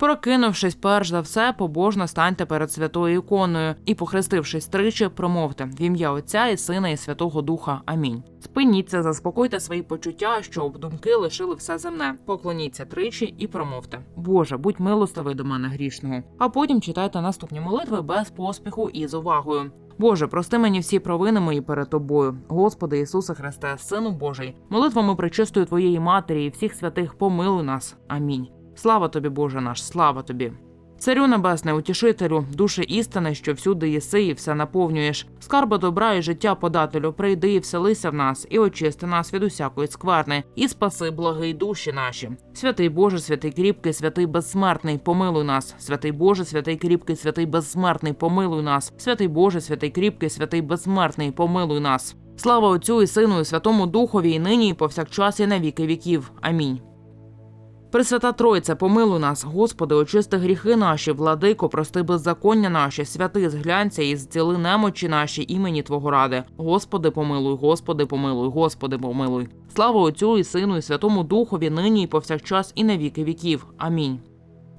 Прокинувшись, перш за все, побожно станьте перед святою іконою і, похрестившись тричі, промовте в ім'я Отця і Сина і Святого Духа. Амінь. Спиніться, заспокойте свої почуття, щоб думки лишили все земне. Поклоніться тричі і промовте: Боже, будь милостивий до мене грішного. А потім читайте наступні молитви без поспіху і з увагою. Боже, прости мені всі провини мої перед тобою, Господи Ісусе Христе, Сину Божий, молитвами причистої Твоєї Матері і всіх святих помилуй нас. Амінь. Слава тобі, Боже наш, слава тобі. Царю небесне, утішителю, душі істини, що всюди єси і все наповнюєш. Скарба добра і життя подателю, прийди і вселися в нас, і очисти нас від усякої скверни, і спаси благий душі наші. Святий Боже, святий кріпкий, святий безсмертний, помилуй нас. Святий Боже, святий кріпкий, святий безсмертний, помилуй нас. Святий Боже, святий кріпкий, святий безсмертний, помилуй нас. Слава Отцю і Сину, і Святому Духові, і нині, і повсякчас, і на віки віків. Амінь. Пресвята Тройця, помилуй нас, Господи, очисти гріхи наші, владико, прости беззаконня наші, святи зглянься і зціли немочі наші імені Твого ради. Господи, помилуй, Господи, помилуй, Господи, помилуй. Слава Отцю і Сину, і Святому Духові, нині і повсякчас, і на віки віків. Амінь.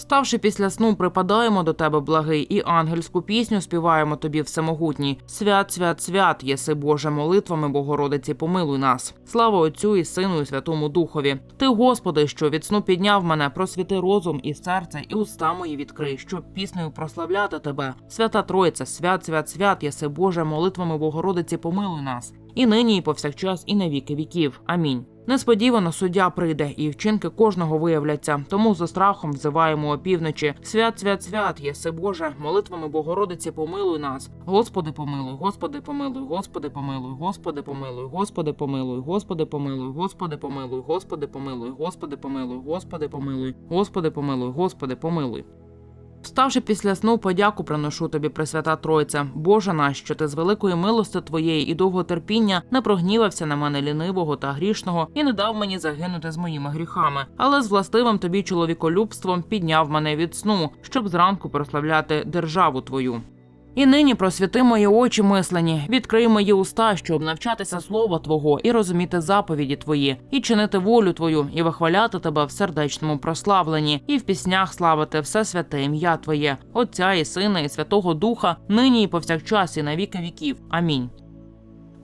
Вставши після сну, припадаємо до тебе, благий, і ангельську пісню співаємо тобі всемогутній. Свят, свят, свят, єси Боже, молитвами Богородиці, помилуй нас. Слава Отцю і Сину, і Святому Духові. Ти, Господи, що від сну підняв мене, просвіти розум і серце, і уста мої відкрий, щоб піснею прославляти тебе. Свята Тройця, свят, свят, свят, єси Боже, молитвами Богородиці, помилуй нас. І нині, і повсякчас, і на віки віків. Амінь. Несподівано суддя прийде, і вчинки кожного виявляться. Тому за страхом взиваємо опівночі. Свят, свят, свят, єси Боже, молитвами Богородиці, помилуй нас. Господи, помилуй, Господи, помилуй, Господи, помилуй, Господи, помилуй, Господи, помилуй, Господи, помилуй, Господи, помилуй, Господи, помилуй, Господи, помилуй, Господи, помилуй, Господи, помилуй, Господи, помилуй. Вставши після сну, подяку приношу тобі, Пресвята Тройця. Боже наш, що ти з великої милости твоєї і довготерпіння не прогнівався на мене лінивого та грішного і не дав мені загинути з моїми гріхами, але з властивим тобі чоловіколюбством підняв мене від сну, щоб зранку прославляти державу твою. І нині просвіти мої очі мислені, відкрий мої уста, щоб навчатися слова Твого і розуміти заповіді Твої, і чинити волю Твою, і вихваляти тебе в сердечному прославленні, і в піснях славити все святе ім'я Твоє, Отця і Сина, і Святого Духа, нині і повсякчас, і на віки віків. Амінь.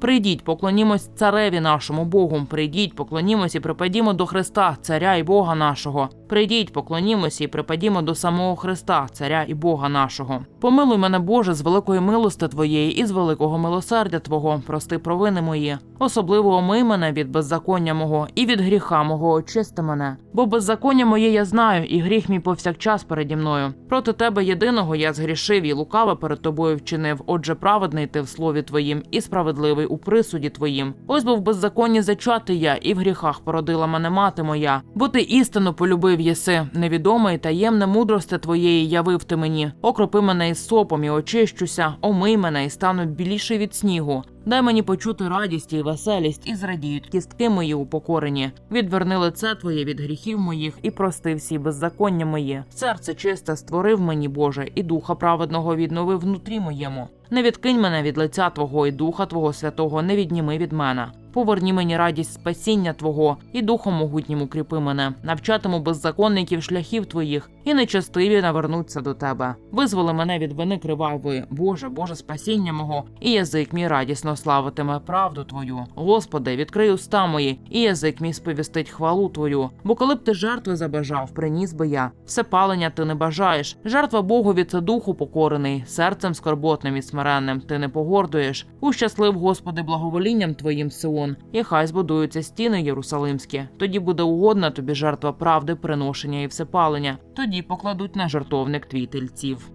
Прийдіть, поклонімось цареві нашому Богу. Прийдіть, поклонімось і припадімо до Христа, царя і Бога нашого. Прийдіть, поклонімось і припадімо до самого Христа, царя і Бога нашого. Помилуй мене, Боже, з великої милости Твоєї і з великого милосердя Твого, прости провини мої. Особливо омий мене від беззаконня мого і від гріха мого очисти мене. Бо беззаконня моє я знаю, і гріх мій повсякчас переді мною. Проти тебе єдиного я згрішив і лукаве перед тобою вчинив. Отже, праведний ти в слові твоїм і справедливий у присуді твоїм. Ось був беззаконні зачати я, і в гріхах породила мене мати моя. Бо ти істину полюбив єси, невідоме і таємне мудрости твоєї явив ти мені. Окропи мене із сопом і очищуся, омий мене і стану біліший від снігу. Дай мені почути радість і веселість, і зрадіють кістки мої упокорені. Відверни лице твоє від гріхів моїх і прости всі беззаконня мої. Серце чисте створив мені, Боже, і духа праведного відновив внутрі моєму. Не відкинь мене від лиця Твого і Духа Твого Святого, не відніми від мене. Поверні мені радість спасіння Твого, і духом могутнім укріпи мене, навчатиму беззаконників шляхів Твоїх, і нечестиві навернуться до Тебе. Визволи мене від вини кривавої, Боже, Боже, спасіння мого, і язик мій радісно славитиме правду Твою. Господи, відкрий уста мої, і язик мій сповістить хвалу Твою. Бо коли б ти жертви забажав, приніс би я. Все палення ти не бажаєш. Жертва Богові це духу покорений, серцем скорботним і смиренним ти не погордуєш. Ущаслив, Господи, благоволінням Твоїм Сион, і хай збудуються стіни Єрусалимські. Тоді буде угодна тобі жертва правди, приношення і всепалення. Тоді покладуть на жертовник твій тельців.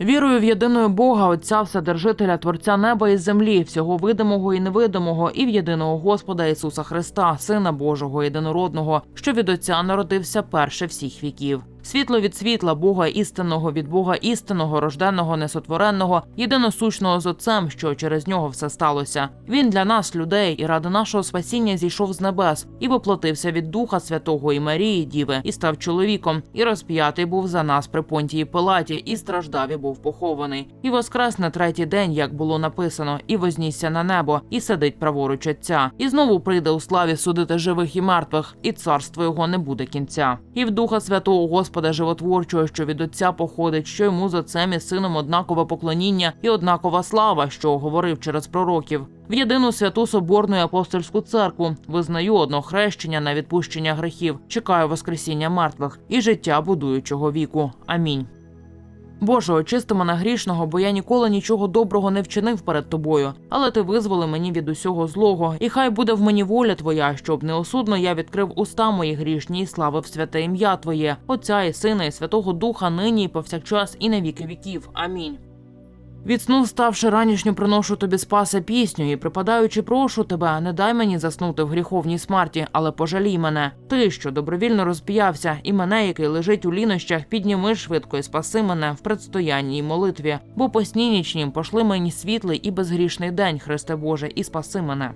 Вірую в єдиного Бога, Отця Вседержителя, Творця неба і землі, всього видимого і невидимого, і в єдиного Господа Ісуса Христа, Сина Божого, єдинородного, що від Отця народився перше всіх віків. Світло від світла, Бога істинного від Бога істинного, рожденного, несотвореного, єдиносущного з Отцем, що через нього все сталося. Він для нас, людей, і ради нашого спасіння зійшов з небес і воплотився від Духа Святого і Марії Діви, і став чоловіком, і розп'ятий був за нас при понтії Пилаті, і страждав і був похований, і воскрес на третій день, як було написано, і вознісся на небо, і сидить праворуч Отця, і знову прийде у славі судити живих і мертвих, і царство його не буде кінця. І в Духа Святого Господа Животворчого, що від Отця походить, що йому з Отцем і сином однакове поклоніння і однакова слава, що говорив через пророків. В єдину святу соборну і апостольську церкву визнаю одно хрещення на відпущення грехів, чекаю Воскресіння мертвих і життя будуючого віку. Амінь. Боже, очисти мене грішного, бо я ніколи нічого доброго не вчинив перед тобою, але ти визволи мені від усього злого, і хай буде в мені воля твоя, щоб неосудно я відкрив уста мої грішні і славив святе ім'я Твоє, Отця і Сина, і Святого Духа, нині і повсякчас, і на віки віків. Амінь. Від сну вставши ранішню, приношу тобі спасе пісню і припадаючи, прошу тебе, не дай мені заснути в гріховній смерті, але пожалій мене. Ти, що добровільно розп'явся, і мене, який лежить у лінощах, підніми швидко і спаси мене в предстоянні й молитві. Бо по сні пошли мені світлий і безгрішний день, Христе Боже, і спаси мене.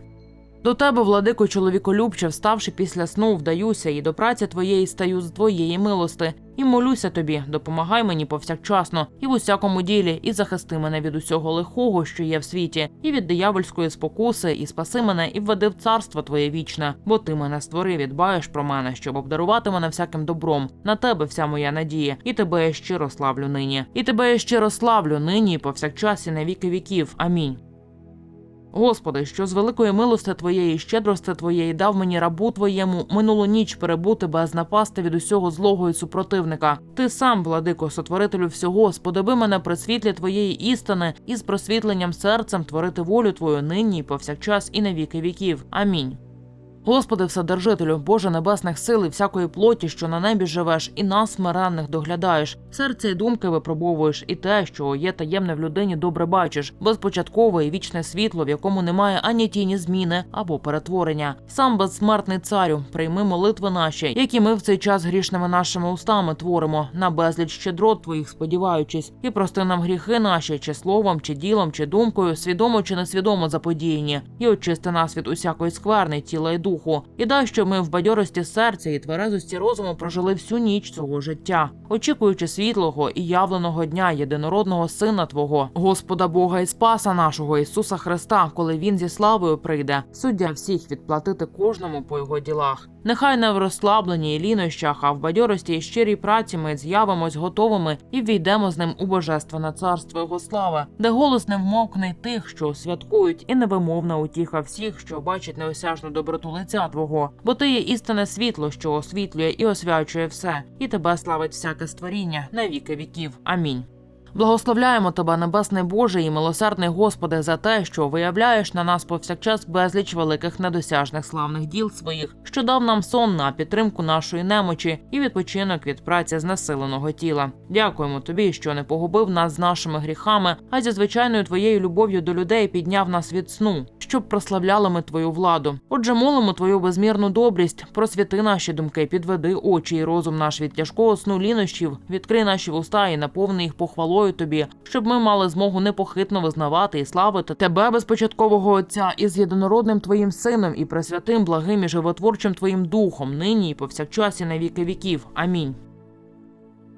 До тебе, владико чоловіколюбче, вставши після сну, вдаюся, і до праці твоєї стаю з твоєї милости, і молюся тобі, допомагай мені повсякчасно, і в усякому ділі, і захисти мене від усього лихого, що є в світі, і від диявольської спокуси, і спаси мене, і введи в царство твоє вічне, бо ти мене створив і дбаєш про мене, щоб обдарувати мене всяким добром. На тебе вся моя надія, і тебе я щиро славлю нині. І тебе я щиро славлю нині, повсякчас, і на віки віків. Амінь. Господи, що з великої милости Твоєї щедрости Твоєї дав мені рабу Твоєму минулу ніч перебути без напасти від усього злого і супротивника. Ти сам, владико, сотворителю всього, сподоби мене при світлі Твоєї істини і з просвітленням серцем творити волю Твою нині, повсякчас, і на віки віків. Амінь. Господи, Вседержителю, Боже небесних сил і всякої плоті, що на небі живеш, і нас смиренних доглядаєш. Серце і думки випробовуєш, і те, що є таємне в людині, добре бачиш, безпочаткове і вічне світло, в якому немає ані тіні зміни або перетворення. Сам безсмертний царю, прийми молитви наші, які ми в цей час грішними нашими устами творимо, на безліч щедрот твоїх сподіваючись, і прости нам гріхи наші, чи словом, чи ділом, чи думкою, свідомо чи несвідомо заподіяні, і очисти нас від усякої скверни тіла і духу, і дай, ми в бадьорості серця і тверезості розуму прожили всю ніч цього життя, очікуючи світлого і явленого дня єдинородного Сина Твого, Господа Бога і Спаса нашого Ісуса Христа, коли Він зі славою прийде, суддя всіх відплатити кожному по його ділах. Нехай не в розслабленні і лінощах, а в бадьорості і щирій праці ми з'явимось готовими і війдемо з ним у божественне царство його слави, де голос не вмовкне тих, що святкують, і невимовна утіха всіх, що бачать неосяжну доброту лиця Твого, бо ти є істинне світло, що освітлює і освячує все, і тебе славить всяке створіння на віки віків. Амінь. Благословляємо тебе, небесний Боже і милосердний Господи, за те, що виявляєш на нас повсякчас безліч великих недосяжних славних діл своїх, що дав нам сон на підтримку нашої немочі і відпочинок від праці знесиленого тіла. Дякуємо тобі, що не погубив нас з нашими гріхами, а зі звичайною твоєю любов'ю до людей підняв нас від сну, щоб прославляли ми твою владу. Отже, молимо твою безмірну добрість, просвіти наші думки, підведи очі і розум наш від тяжкого сну лінощів, відкрий наші вуста і наповни їх похвалою тобі, щоб ми мали змогу непохитно визнавати і славити тебе, безпочаткового Отця, із єдинородним твоїм сином і пресвятим, благим і животворчим твоїм духом, нині і повсякчас і на віки віків. Амінь.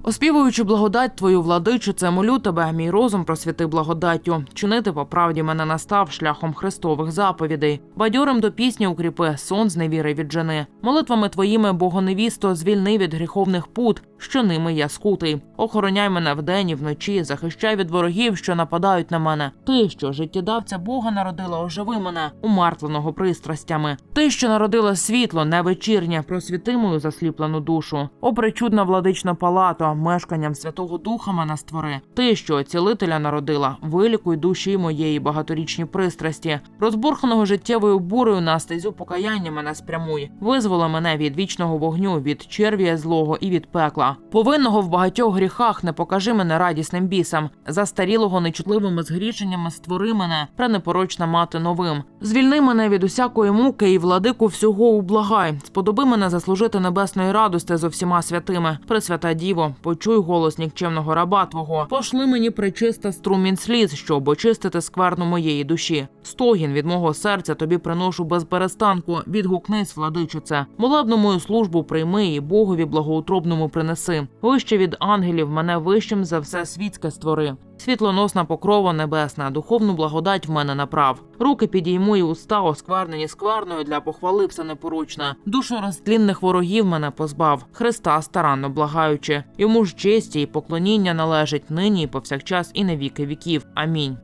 Оспівуючи благодать твою владичице, молю тебе, мій розум просвіти благодаттю, чинити по правді мене настав шляхом Христових заповідей, бадьорим до пісні укріпи, сон з невіри віджени. Молитвами твоїми, Богоневісто, звільни від гріховних пут, що ними я скутий. Охороняй мене вдень і вночі, захищай від ворогів, що нападають на мене. Ти, що життєдавця Бога народила, оживи мене, умертвленого пристрастями. Ти, що народила світло, не вечірнє, просвіти мою засліплену душу. О, причудна владична палато, мешканням Святого Духа мене створи. Ти, що цілителя народила, вилікуй душі моєї багаторічні пристрасті, розбурханого життєвою бурею на стезю покаяння мене спрямуй. Визволи мене від вічного вогню, від червія злого і від пекла. Повинного в багатьох гріхах не покажи мене радісним бісам. Застарілого нечутливими згрішеннями створи мене, пренепорочна мати новим. Звільни мене від усякої муки і владику всього ублагай. Сподоби мене заслужити небесної радости зо всіма святими. Пресвята Діво, почуй голос нікчемного раба Твого. Пошли мені причиста струмін сліз, щоб очистити скверну моєї душі. Стогін від мого серця тобі приношу без перестанку. Відгукнись, владичице. Молебну мою службу прийми і Богові благоутробному принеси. Вище від ангелів мене вищим за все світське створи. Світлоносна покрова небесна, духовну благодать в мене направ. Руки підійму і уста, осквернені скверною для похвали все непоручна. Душу розтлінних ворогів мене позбав, Христа старанно благаючи. Йому ж честі і поклоніння належить нині і повсякчас і на віки віків. Амінь.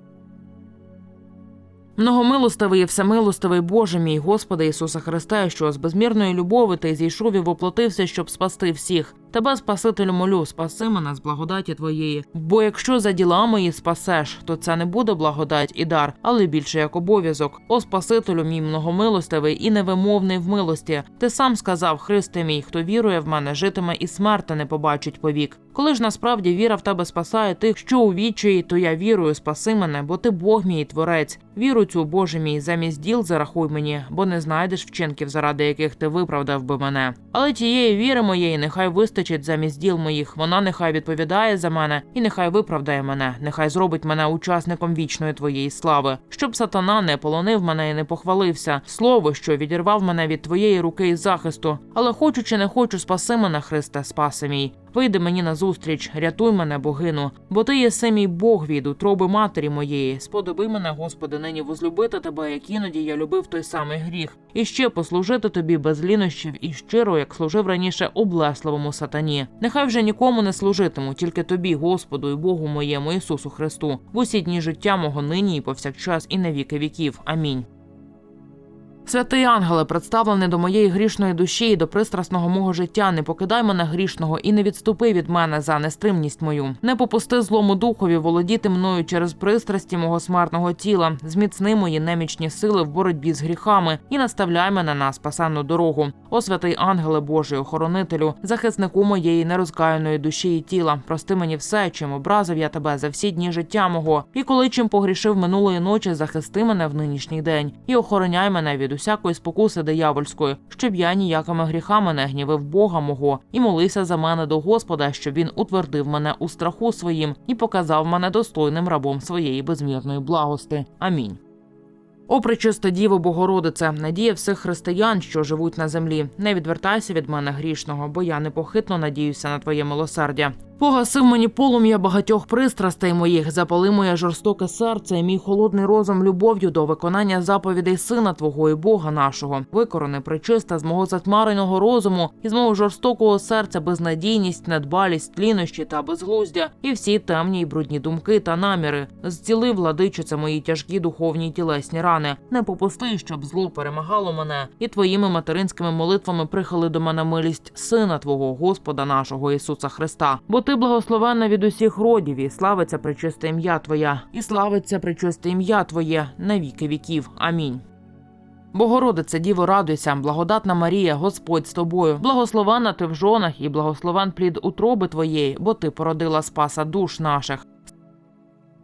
Многомилостивий і всемилостивий Боже мій, Господи Ісуса Христа, що з безмірної любови ти зійшов і воплотився, щоб спасти всіх. Тебе, Спасителю, молю, спаси мене з благодаті Твоєї. Бо якщо за діла мої спасеш, то це не буде благодать і дар, але більше як обов'язок. О Спасителю, мій многомилостивий і невимовний в милості. Ти сам сказав, Христе мій, хто вірує в мене, житиме і смерти не побачить повік. Коли ж насправді віра в тебе спасає тих, що у відчаї, то я вірую, спаси мене, бо ти Бог мій творець. Віру цю, Боже мій, замість діл зарахуй мені, бо не знайдеш вчинків, заради яких ти виправдав би мене. Але тієї віри моєї нехай вистачить замість діл моїх. Вона нехай відповідає за мене і нехай виправдає мене, нехай зробить мене учасником вічної твоєї слави, щоб сатана не полонив мене і не похвалився. Слово, що відірвав мене від твоєї руки і захисту. Але хочу чи не хочу, спаси мене, Христе, спаси мій. Вийди мені назустріч, рятуй мене, богину, бо ти єси мій Бог від утроби матері моєї. Сподоби мене, Господи, нині возлюбити тебе, як іноді я любив той самий гріх, і ще послужити тобі без лінощів і щиро, як служив раніше облесливому сатані. Нехай вже нікому не служитиму, тільки тобі, Господу і Богу моєму Ісусу Христу, в усі дні життя мого нині і повсякчас, і на віки віків. Амінь. Святий ангеле, представлений до моєї грішної душі і до пристрасного мого життя, не покидай мене грішного і не відступи від мене за нестримність мою. Не попусти злому духові володіти мною через пристрасті мого смертного тіла, зміцни мої немічні сили в боротьбі з гріхами і наставляй мене на спасенну дорогу. О святий ангеле Божий, охоронителю, захиснику моєї нерозкаяної душі і тіла. Прости мені все, чим образив я тебе за всі дні життя мого, і коли чим погрішив минулої ночі, захисти мене в нинішній день і охороняй мене від усякої спокуси диявольської, щоб я ніякими гріхами не гнівив Бога мого, і молився за мене до Господа, щоб він утвердив мене у страху своїм і показав мене достойним рабом своєї безмірної благости. Амінь. О, пречиста Діво Богородице, надія всіх християн, що живуть на землі. Не відвертайся від мене грішного, бо я непохитно надіюся на твоє милосердя. Погасив мені полум'я багатьох пристрастей моїх, запали моє жорстоке серце і мій холодний розум любов'ю до виконання заповідей сина Твого і Бога нашого. Викорони причиста з мого затьмареного розуму і з мого жорстокого серця безнадійність, недбалість, тлінощі та безглуздя, і всі темні й брудні думки та наміри. Зціли, владичице, мої тяжкі духовні й тілесні рани. Не попусти, щоб зло перемагало мене, і твоїми материнськими молитвами прихили до мене милість сина Твого, Господа нашого Ісуса Христа. Бо ти благословенна від усіх родів, і славиться причисте ім'я Твоя, і славиться причисте ім'я Твоє на віки віків. Амінь. Богородице, Діво, радуйся, благодатна Марія, Господь з тобою. Благословена ти в жонах і благословен плід утроби твоєї, бо ти породила спаса душ наших.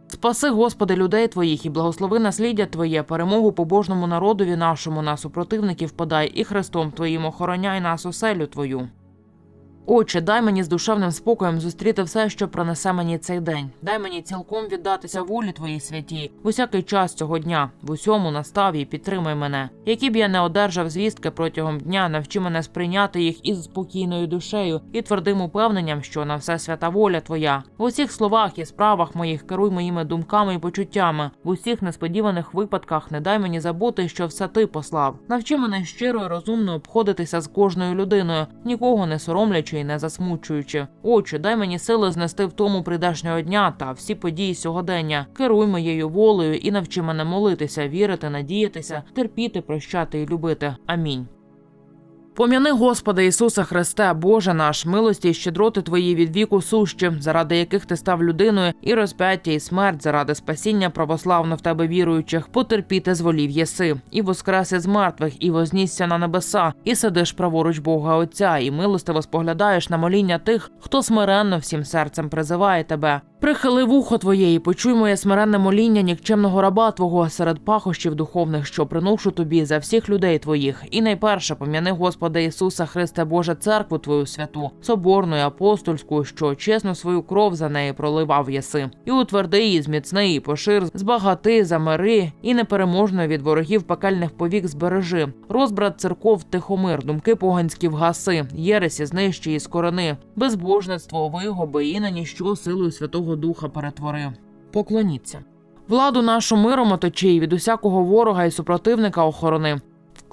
Спаси, Господи, людей твоїх і благослови насліддя Твоє, перемогу побожному народові нашому, на супротивників подай, і Христом Твоїм охороняй нас оселю Твою. Отче, дай мені з душевним спокоєм зустріти все, що пронесе мені цей день. Дай мені цілком віддатися волі твоїй святій в усякий час цього дня, в усьому наставі і підтримай мене. Які б я не одержав звістки протягом дня, навчи мене сприйняти їх із спокійною душею і твердим упевненням, що на все свята воля твоя. В усіх словах і справах моїх керуй моїми думками і почуттями. В усіх несподіваних випадках не дай мені забути, що все ти послав. Навчи мене щиро і розумно обходитися з кожною людиною, нікого не соромлячи і не засмучуючи. Отче, дай мені сили знести в тому прийдешнього дня та всі події сьогодення. Керуй моєю волею і навчи мене молитися, вірити, надіятися, терпіти, прощати і любити. Амінь. Пом'яни, Господи Ісуса Христе, Боже наш, милості й щедроти Твої від віку сущі, заради яких ти став людиною, і розп'яття, і смерть заради спасіння православно в тебе віруючих, потерпіти зволів єси, і воскрес із мертвих, і вознісся на небеса, і сидиш праворуч Бога Отця, і милостиво споглядаєш на моління тих, хто смиренно всім серцем призиває тебе. Прихили вухо твоє і почуй моє смиренне моління нікчемного раба твого серед пахощів духовних, що приношу тобі за всіх людей твоїх. І найперше пом'яни Господа Ісуса Христе Боже, церкву Твою святу, соборну і апостольську, що чесно свою кров за неї проливав єси. І утверди її, зміцни і пошир, збагати, замири, і непереможно від ворогів пекельних повік збережи. Розбрат церков тихомир, думки поганські вгаси, єресі знищи і скорени, безбожництво вигоби і на ніщо силою Святого Духа перетвори. Поклоніться. Владу нашу миром оточи, від усякого ворога і супротивника охорони.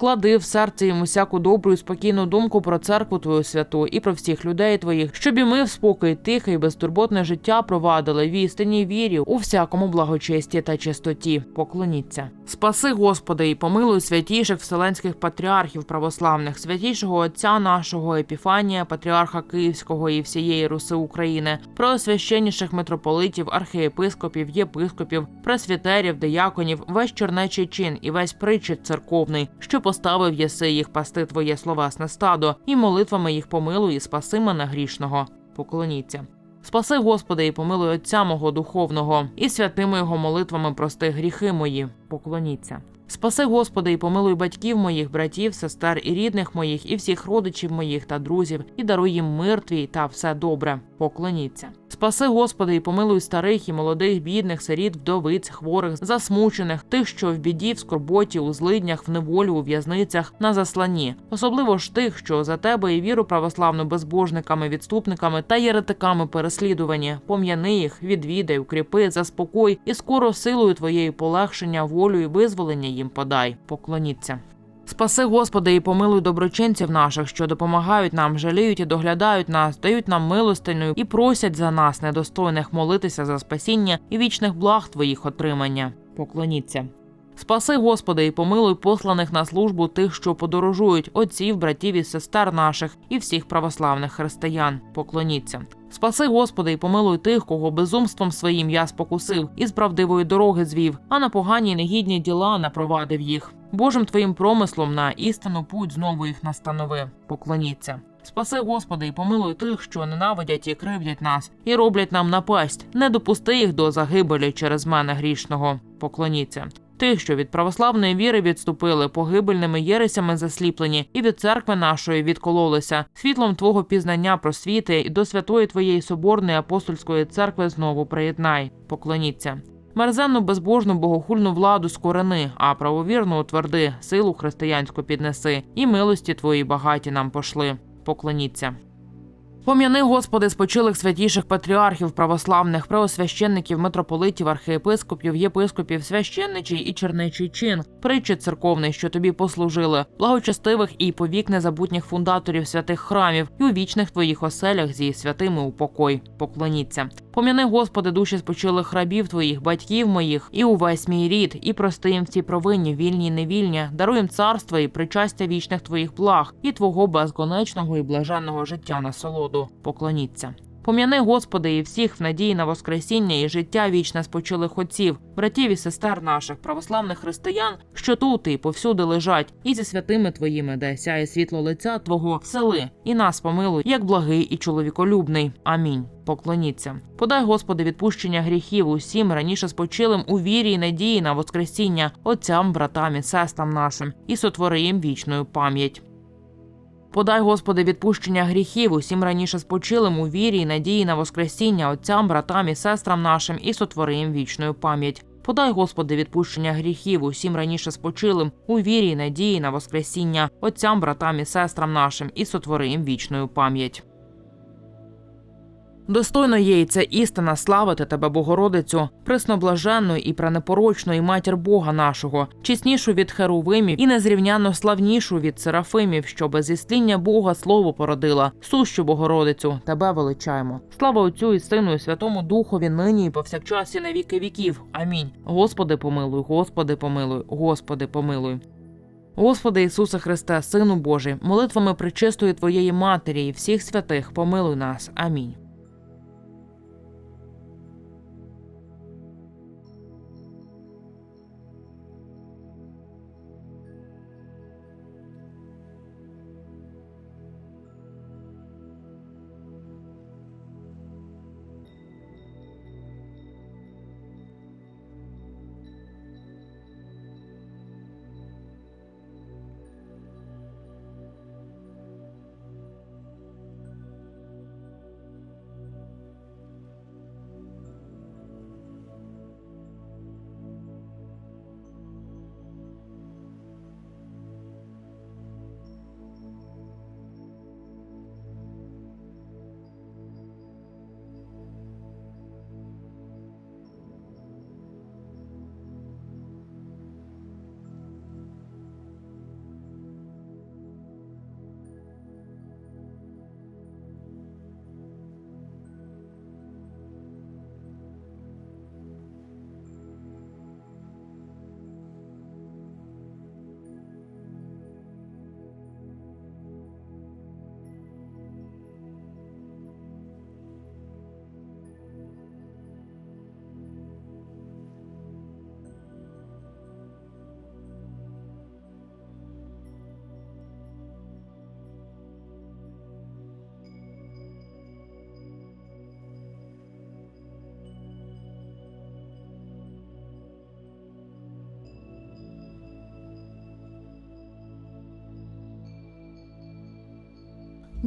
Вклади в серце їм усяку добру і спокійну думку про церкву твою святу і про всіх людей твоїх, щоб і ми в спокій, тихе і безтурботне життя провадили в істинній вірі у всякому благочесті та чистоті. Поклоніться. Спаси, Господи, і помилуй святіших вселенських патріархів православних, святішого отця нашого Епіфанія, патріарха Київського і всієї Руси України, преосвященніших митрополитів, архієпископів, єпископів, пресвітерів, дияконів, весь чорнечий чин і весь причет церковний, що поставив єси їх пасти твоє словесне стадо, і молитвами їх помилуй і спаси мене грішного. Поклоніться. Спаси, Господи, і помилуй Отця мого духовного, і святими його молитвами прости гріхи мої. Поклоніться. Спаси, Господи, і помилуй батьків моїх, братів, сестер і рідних моїх, і всіх родичів моїх та друзів, і даруй їм мир твій та все добре. Поклоніться. Спаси, Господи, і помилуй старих і молодих, бідних, сиріт, вдовиць, хворих, засмучених, тих, що в біді, в скорботі, у злиднях, в неволі, у в'язницях, на засланні, особливо ж тих, що за тебе і віру православну безбожниками, відступниками та єретиками переслідувані. Пом'яни їх, відвідай, укріпи, заспокой, і скоро силою твоєї полегшення, волю і визволення їм подай. Поклоніться. Спаси, Господи, і помилуй доброчинців наших, що допомагають нам, жаліють і доглядають нас, дають нам милостиню і просять за нас, недостойних молитися за спасіння і вічних благ Твоїх отримання. Поклоніться. Спаси, Господи, і помилуй посланих на службу тих, що подорожують, отців, братів і сестер наших, і всіх православних християн. Поклоніться. Спаси, Господи, і помилуй тих, кого безумством своїм я спокусив, і з правдивої дороги звів, а на погані негідні діла напровадив їх. Божим твоїм промислом на істину путь знову їх настанови. Поклоніться. Спаси, Господи, і помилуй тих, що ненавидять і кривдять нас, і роблять нам напасть. Не допусти їх до загибелі через мене грішного. Поклоніться. Тих, що від православної віри відступили, погибельними єресями засліплені, і від церкви нашої відкололися, світлом Твого пізнання просвіти, і до святої Твоєї соборної апостольської церкви знову приєднай. Поклоніться. Мерзенну безбожну богохульну владу скорени, а правовірну утверди, силу християнську піднеси, і милості твої багаті нам пошли. Поклоніться. Пом'яни, Господи, спочилих святіших патріархів, православних, преосвященників, митрополитів, архієпископів, єпископів, священничий і черничий чин, притчі церковний, що тобі послужили, благочестивих і повік незабутніх фундаторів святих храмів і у вічних твоїх оселях зі святими у покой. Поклоніться. Пом'яни, Господи, душі спочилих рабів твоїх, батьків моїх, і увесь мій рід, і прости їм всі провинні, вільні і невільні, даруй їм царство і причастя вічних твоїх благ, і твого безконечного і блаженного життя насолоду. Поклоніться. Пом'яни, Господи, і всіх в надії на Воскресіння і життя вічне спочилих отців, братів і сестер наших, православних християн, що тут і повсюди лежать, і зі святими твоїми, де сяє світло лиця Твого, всели, і нас помилуй, як благий і чоловіколюбний. Амінь. Поклоніться. Подай, Господи, відпущення гріхів усім раніше спочилим у вірі і надії на Воскресіння, отцям, братам і сестрам нашим, і сотвори їм вічною пам'ять. Подай, Господи, відпущення гріхів усім раніше спочилим у вірі і надії на Воскресіння отцям, братам і сестрам нашим, і сотвори вічною пам'ять. Подай, Господи, відпущення гріхів усім раніше спочилим у вірі і надії на Воскресіння отцям, братам і сестрам нашим, і сотвори їм вічною пам'ять. Достойно є і це істина славити тебе, Богородицю, пресноблаженну і пренепорочну і матір Бога нашого, чеснішу від херувимів і незрівняно славнішу від серафимів, що без істління Бога слово породила. Сущу Богородицю, тебе величаємо. Слава Отцю і Сину, і Святому Духові нині і повсякчас і на віки віків. Амінь. Господи, помилуй, Господи, помилуй, Господи, помилуй. Господи Ісусе Христе, Сину Божий, молитвами причистої Твоєї Матері і всіх святих, помилуй нас. Амінь.